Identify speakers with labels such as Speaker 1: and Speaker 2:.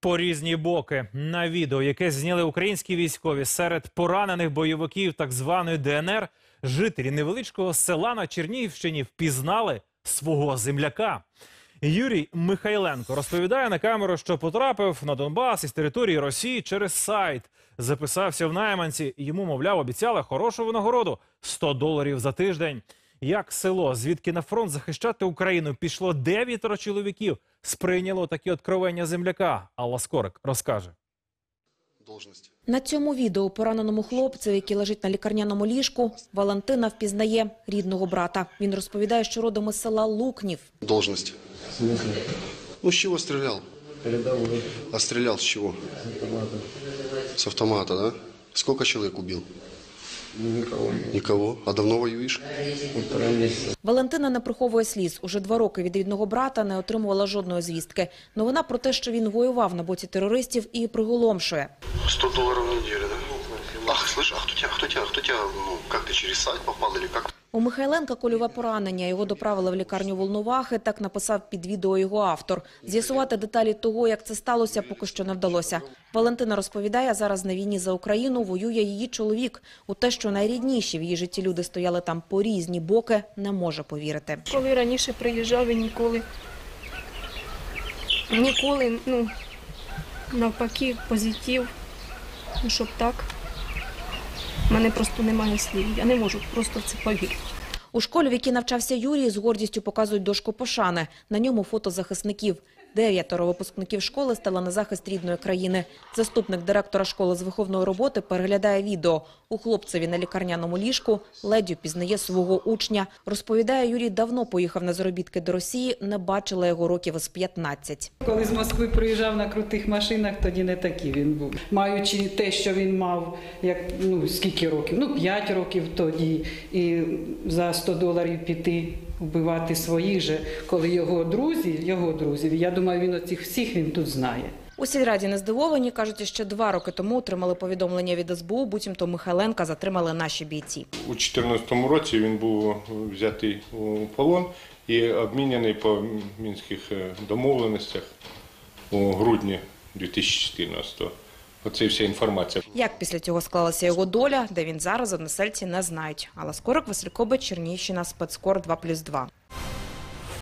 Speaker 1: По різні боки на відео, яке зняли українські військові серед поранених бойовиків так званої ДНР, жителі невеличкого села на Чернігівщині впізнали свого земляка. Юрій Михайленко розповідає на камеру, що потрапив на Донбас із території Росії через сайт. Записався в найманці. Йому, мовляв, обіцяли хорошу винагороду 100 доларів за тиждень. Як село, звідки на фронт захищати Україну пішло дев'ятеро чоловіків, сприйняло такі откровення земляка. Алла Скорик розкаже.
Speaker 2: На цьому відео пораненому хлопцю, який лежить на лікарняному ліжку, Валентина впізнає рідного брата. Він розповідає, що родом із села Лукнів.
Speaker 3: Смысле?
Speaker 4: Ну, с чего стрелял?
Speaker 3: Передовой.
Speaker 4: А стрелял с чего?
Speaker 3: Автомата.
Speaker 4: С автомата, да? Сколько человек убил?
Speaker 3: Никого нікого,
Speaker 4: Никого. А давно воюєш?
Speaker 3: Полтора месяца.
Speaker 2: Валентина не приховує сліз. Уже два роки від рідного брата не отримувала жодної звістки. Новина про те, що він воював на боці терористів, і приголомшує.
Speaker 4: 100 доларів в неділю, да? Ах, слышь, а хто тя, хто тя, хто тя, ну, як ти через сайт попали? или как?
Speaker 2: У Михайленка кольове поранення. Його доправили в лікарню Волновахи. Так написав під відео його автор. З'ясувати деталі того, як це сталося, поки що не вдалося. Валентина розповідає, зараз на війні за Україну воює її чоловік. У те, що найрідніші в її житті люди стояли там по різні боки, не може повірити.
Speaker 5: Коли раніше приїжджав, він ніколи, ніколи, ну, навпаки, позитив, ну, щоб так. Мене просто немає слів. Я не можу просто в це повірити.
Speaker 2: У школі, в якій навчався Юрій, з гордістю показують дошку пошани. На ньому фото захисників. Дев'ятеро випускників школи стали на захист рідної країни. Заступник директора школи з виховної роботи переглядає відео. У хлопцеві на лікарняному ліжку ледь пізнає свого учня. Розповідає, Юрій давно поїхав на заробітки до Росії, не бачила його років із 15.
Speaker 6: Коли з Москви приїжджав на крутих машинах, тоді не такий він був. Маючи те, що він мав, як ну скільки років? Ну 5 років тоді, і за 100 доларів піти вбивати своїх же, коли його друзі, його друзів, я думаю, він оцих всіх він тут знає.
Speaker 2: У сільраді не здивовані, кажуть, ще два роки тому отримали повідомлення від СБУ, буцімто Михайленка затримали наші бійці.
Speaker 7: У 2014 році він був взятий у полон і обміняний по мінських е, домовленостях у грудні 2014-го. Оце вся інформація.
Speaker 2: Як після цього склалася його доля, де він зараз односельці не знають. Але скорок Василькоби Кобець, Чернігівщина, спецкор 2+,2.